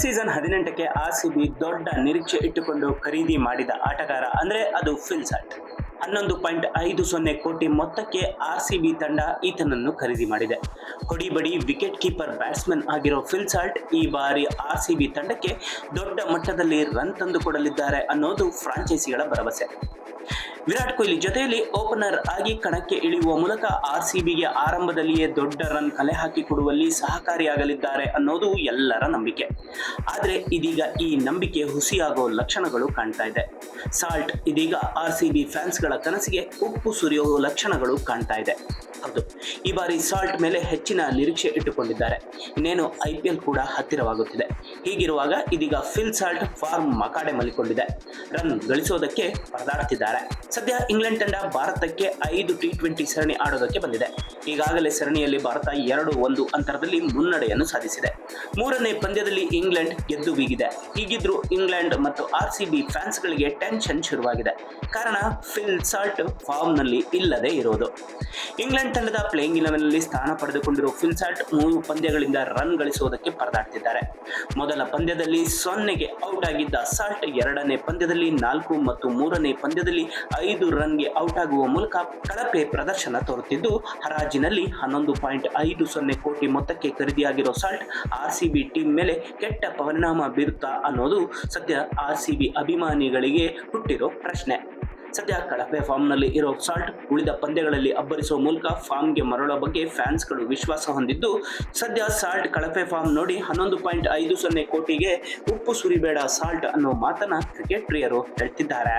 Season ಹದಿನೆಂಟಕ್ಕೆ R C B ದೊಡ್ಡ ನಿರೀಕ್ಷೆ ಇಟ್ಟುಕೊಂಡು ಖರೀದಿ ಮಾಡಿದ ಆಟಗಾರ ಅಂದ್ರೆ ಅದು ಫಿಲ್ ಸಾಲ್ಟ್ ಹನ್ನೊಂದು ಪಾಯಿಂಟ್ ಐದು ಸೊನ್ನೆ ಕೋಟಿ ಮೊತ್ತಕ್ಕೆ ಆರ್ ಸಿ ಬಿ ತಂಡ ಈತನನ್ನು ಖರೀದಿ ಮಾಡಿದೆ. ಹೊಡಿಬಡಿ ವಿಕೆಟ್ ಕೀಪರ್ ಬ್ಯಾಟ್ಸ್ಮನ್ ಆಗಿರೋ ಫಿಲ್ ಸಾಲ್ಟ್ ಈ ಬಾರಿ ಆರ್ ಸಿ ಬಿ ತಂಡಕ್ಕೆ ದೊಡ್ಡ ಮಟ್ಟದಲ್ಲಿ ರನ್ ತಂದುಕೊಡಲಿದ್ದಾರೆ ಅನ್ನೋದು ಫ್ರಾಂಚೈಸಿಗಳ ಭರವಸೆ. ವಿರಾಟ್ ಕೊಹ್ಲಿ ಜೊತೆಯಲ್ಲಿ ಓಪನರ್ ಆಗಿ ಕಣಕ್ಕೆ ಇಳಿಯುವ ಮೂಲಕ ಆರ್ ಸಿ ಬಿಗೆ ಆರಂಭದಲ್ಲಿಯೇ ದೊಡ್ಡ ರನ್ ಕಲೆ ಹಾಕಿಕೊಡುವಲ್ಲಿ ಸಹಕಾರಿಯಾಗಲಿದ್ದಾರೆ ಅನ್ನೋದು ಎಲ್ಲರ ನಂಬಿಕೆ. ಆದರೆ ಇದೀಗ ಈ ನಂಬಿಕೆ ಹುಸಿಯಾಗೋ ಲಕ್ಷಣಗಳು ಕಾಣ್ತಾ ಇದೆ. ಸಾಲ್ಟ್ ಇದೀಗ ಆರ್ ಸಿ ಬಿ ಫ್ಯಾನ್ಸ್ಗಳ ಕನಸಿಗೆ ಉಪ್ಪು ಸುರಿಯೋ ಲಕ್ಷಣಗಳು ಕಾಣ್ತಾ ಇದೆ. ಹೌದು. ಈ ಬಾರಿ ಸಾಲ್ಟ್ ಮೇಲೆ ಹೆಚ್ಚಿನ ನಿರೀಕ್ಷೆ ಇಟ್ಟುಕೊಂಡಿದ್ದಾರೆ. ಇನ್ನೇನು ಐ ಕೂಡ ಹತ್ತಿರವಾಗುತ್ತಿದೆ. ಹೀಗಿರುವಾಗ ಇದೀಗ ಫಿಲ್ ಸಾಲ್ಟ್ ಫಾರ್ಮ್ ಮಕಾಡೆ ಮಲಿಕೊಂಡಿದೆ ರನ್ ಗಳಿಸೋದಕ್ಕೆ ಪರದಾಡ್ತಿದ್ದಾರೆ ಸದ್ಯ ಇಂಗ್ಲೆಂಡ್ ತಂಡ ಭಾರತಕ್ಕೆ ಐದು ಟಿ ಟ್ವೆಂಟಿ ಸರಣಿ ಆಡೋದಕ್ಕೆ ಬಂದಿದೆ. ಈಗಾಗಲೇ ಸರಣಿಯಲ್ಲಿ ಭಾರತ ಎರಡು ಒಂದು ಅಂತರದಲ್ಲಿ ಮುನ್ನಡೆಯನ್ನು ಸಾಧಿಸಿದೆ. ಮೂರನೇ ಪಂದ್ಯದಲ್ಲಿ ಇಂಗ್ಲೆಂಡ್ ಗೆದ್ದು ಬೀಗಿದೆ. ಹೀಗಿದ್ರೂ ಇಂಗ್ಲೆಂಡ್ ಮತ್ತು ಆರ್ ಸಿ ಬಿ ಫ್ಯಾನ್ಸ್ಗಳಿಗೆ ಟೆನ್ಷನ್ ಶುರುವಾಗಿದೆ. ಕಾರಣ ಫಿಲ್ ಸಾಲ್ಟ್ ಫಾರ್ಮ್ನಲ್ಲಿ ಇಲ್ಲದೆ ಇರೋದು. ಇಂಗ್ಲೆಂಡ್ ತಂಡದ ಪ್ಲೇಯಿಂಗ್ ಇಲೆವೆನ್ನಲ್ಲಿ ಸ್ಥಾನ ಪಡೆದುಕೊಂಡಿರುವ ಫಿಲ್ ಸಾಲ್ಟ್ ಮೂರು ಪಂದ್ಯಗಳಿಂದ ರನ್ ಗಳಿಸುವುದಕ್ಕೆ ಪರದಾಡ್ತಿದ್ದಾರೆ. ಮೊದಲ ಪಂದ್ಯದಲ್ಲಿ ಸೊನ್ನೆಗೆ ಔಟ್ ಆಗಿದ್ದ ಸಾಲ್ಟ್ ಎರಡನೇ ಪಂದ್ಯದಲ್ಲಿ ನಾಲ್ಕು ಮತ್ತು ಮೂರನೇ ಪಂದ್ಯದಲ್ಲಿ ಐದು ರನ್ಗೆ ಔಟ್ ಆಗುವ ಮೂಲಕ ಕಳಪೆ ಪ್ರದರ್ಶನ ತೋರುತ್ತಿದ್ದು, ಹರಾಜಿನಲ್ಲಿ ಹನ್ನೊಂದು ಪಾಯಿಂಟ್ ಐದು ಸೊನ್ನೆ ಕೋಟಿ ಮೊತ್ತಕ್ಕೆ ಖರೀದಿಯಾಗಿರೋ Salt R C B team ಮೇಲೆ ಕೆಟ್ಟ ಪರಿಣಾಮ ಬೀರುತ್ತಾ ಅನ್ನೋದು ಸದ್ಯ ಆರ್ ಸಿ ಬಿ ಅಭಿಮಾನಿಗಳಿಗೆ ಹುಟ್ಟಿರೋ ಪ್ರಶ್ನೆ. ಸದ್ಯ ಕಳಪೆ ಫಾರ್ಮ್ನಲ್ಲಿ ಇರೋ ಸಾಲ್ಟ್ ಉಳಿದ ಪಂದ್ಯಗಳಲ್ಲಿ ಅಬ್ಬರಿಸುವ ಮೂಲಕ ಫಾರ್ಮ್ಗೆ ಮರಳೋ ಬಗ್ಗೆ ಫ್ಯಾನ್ಸ್ಗಳು ವಿಶ್ವಾಸ ಹೊಂದಿದ್ದು, ಸದ್ಯ ಸಾಲ್ಟ್ ಕಳಪೆ ಫಾರ್ಮ್ ನೋಡಿ ಹನ್ನೊಂದು ಪಾಯಿಂಟ್ ಐದು ಸೊನ್ನೆ ಕೋಟಿಗೆ ಉಪ್ಪು ಸುರಿಬೇಡ ಸಾಲ್ಟ್ ಅನ್ನೋ ಮಾತನ್ನ ಕ್ರಿಕೆಟ್ ಪ್ರಿಯರು ಹೇಳ್ತಿದ್ದಾರೆ.